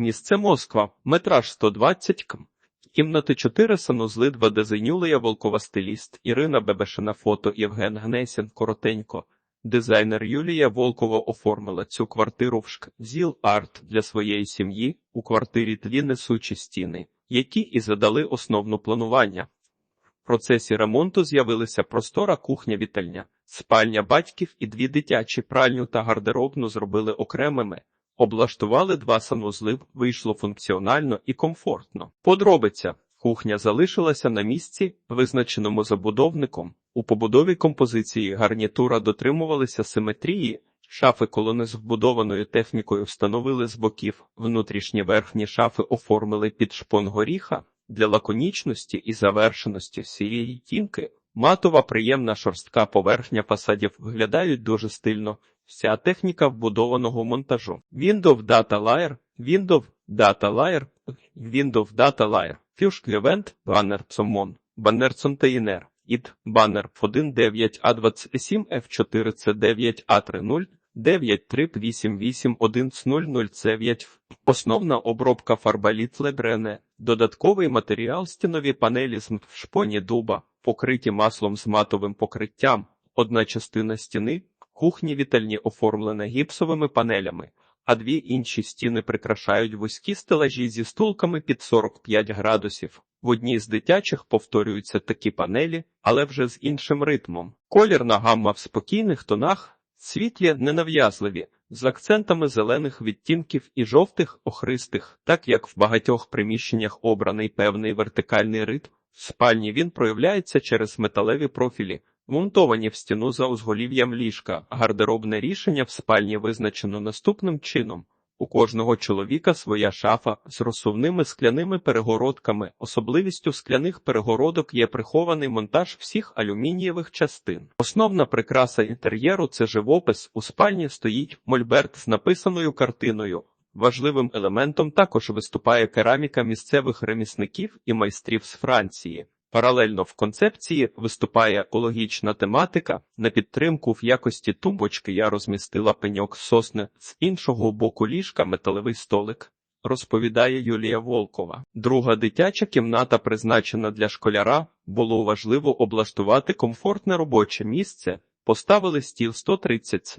Місце Москва, метраж 120 км. Кімнати 4 санузли 2 Дези Юлія Волкова стиліст, Ірина Бебешина фото, Євген Гнесін, коротенько. Дизайнер Юлія Волкова оформила цю квартиру в ШК ЗІЛ Арт для своєї сім'ї. У квартирі дві несучі стіни, які і задали основну планування. В процесі ремонту з'явилися простора кухня-вітальня, спальня батьків і дві дитячі пральню та гардеробну зробили окремими. Облаштували два санвузли, вийшло функціонально і комфортно. Подробиця. Кухня залишилася на місці, визначеному забудовником. У побудові композиції гарнітура дотримувалися симетрії, шафи колони з вбудованою технікою встановили з боків, внутрішні верхні шафи оформили під шпон горіха. Для лаконічності і завершеності всієї тінки матова приємна шорстка поверхня фасадів виглядають дуже стильно. Вся техніка вбудованого монтажу. Windows Data Layer, Windows Data Layer, Windows Data Layer, Fusion Event, Banner Summon, Banner Container, id Banner 19A27F4C9A30, 938810009, основна обробка фарбаліт Лебрене, додатковий матеріал стінові панелі з шпоні дуба, покриті маслом з матовим покриттям, одна частина стіни, кухні вітальні оформлена гіпсовими панелями, а дві інші стіни прикрашають вузькі стелажі зі стулками під 45 градусів. В одній з дитячих повторюються такі панелі, але вже з іншим ритмом. Колірна гамма в спокійних тонах, світлі ненав'язливі, з акцентами зелених відтінків і жовтих охристих, так як в багатьох приміщеннях обраний певний вертикальний ритм. В спальні він проявляється через металеві профілі, Монтовані в стіну за узголів'ям ліжка, гардеробне рішення в спальні визначено наступним чином. У кожного чоловіка своя шафа з розсувними скляними перегородками. Особливістю скляних перегородок є прихований монтаж всіх алюмінієвих частин. Основна прикраса інтер'єру це живопис. У спальні стоїть мольберт з написаною картиною. Важливим елементом також виступає кераміка місцевих ремісників і майстрів з Франції. Паралельно в концепції виступає екологічна тематика. На підтримку в якості тумбочки я розмістила пеньок сосни з іншого боку ліжка металевий столик. Розповідає Юлія Волкова. Друга дитяча кімната, призначена для школяра, було важливо облаштувати комфортне робоче місце. Поставили стіл 130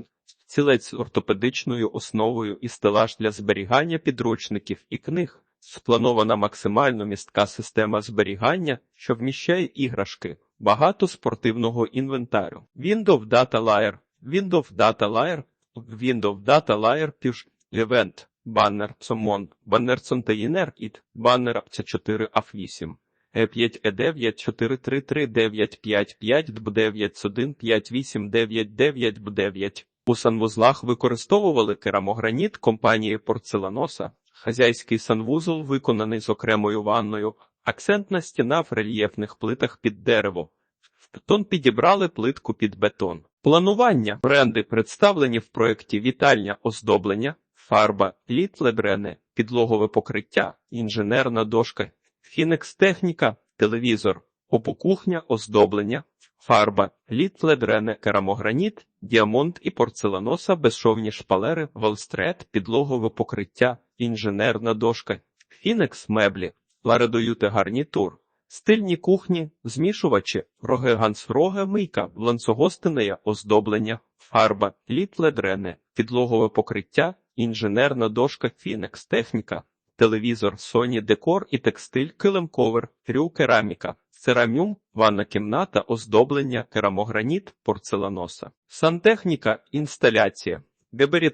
цілець з ортопедичною основою і стелаж для зберігання підручників і книг. Спланована максимально містка система зберігання, що вміщає іграшки, багато спортивного інвентарю. Windows Data Layer, Windows Data Layer, Windows Data Layer Push Event, Banner Summon, Banner Container IT, Banner c 4 af 8 E5 E9 433 955 B91 5899 B9 У санвузлах використовували керамограніт компанії Порцеланоса, Хазяйський санвузол виконаний з окремою ванною, акцентна стіна в рельєфних плитах під дерево. В бетон підібрали плитку під бетон. Планування. Бренди представлені в проєкті вітальня оздоблення, фарба, літ лебрене, підлогове покриття, інженерна дошка, фінекс техніка, телевізор, опокухня, оздоблення, фарба, літ ледрене, керамограніт, діамонт і порцеланоса, безшовні шпалери, волстрет, підлогове покриття, інженерна дошка, фінекс меблі, ларедоюте гарнітур, стильні кухні, змішувачі, роги гансроге, мийка, ланцогостинеє оздоблення, фарба, літ ледрене, підлогове покриття, інженерна дошка, фінекс техніка. Телевізор, Sony декор і текстиль, килим-ковер, трю кераміка, Церамюм, ванна кімната, оздоблення, керамограніт, порцеланоса, сантехніка, інсталяція,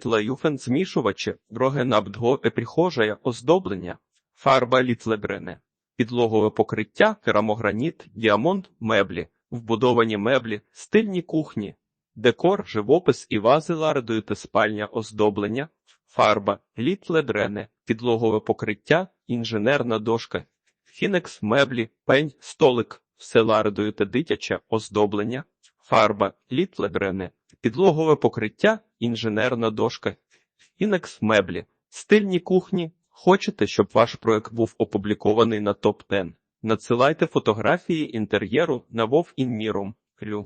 лаюфен змішувачі, рогенабдго еприхожая, оздоблення, фарба літлебрене, підлогове покриття, керамограніт, діамонт, меблі, вбудовані меблі, стильні кухні, декор, живопис і вази ларедою та спальня оздоблення, фарба, літледрене, підлогове покриття, інженерна дошка, фінекс, меблі, пень, столик, все лардою та дитяче оздоблення, фарба, літледрене, підлогове покриття, інженерна дошка, фінекс, меблі, стильні кухні. Хочете, щоб ваш проект був опублікований на топ 10 Надсилайте фотографії інтер'єру на Вов Інмірум.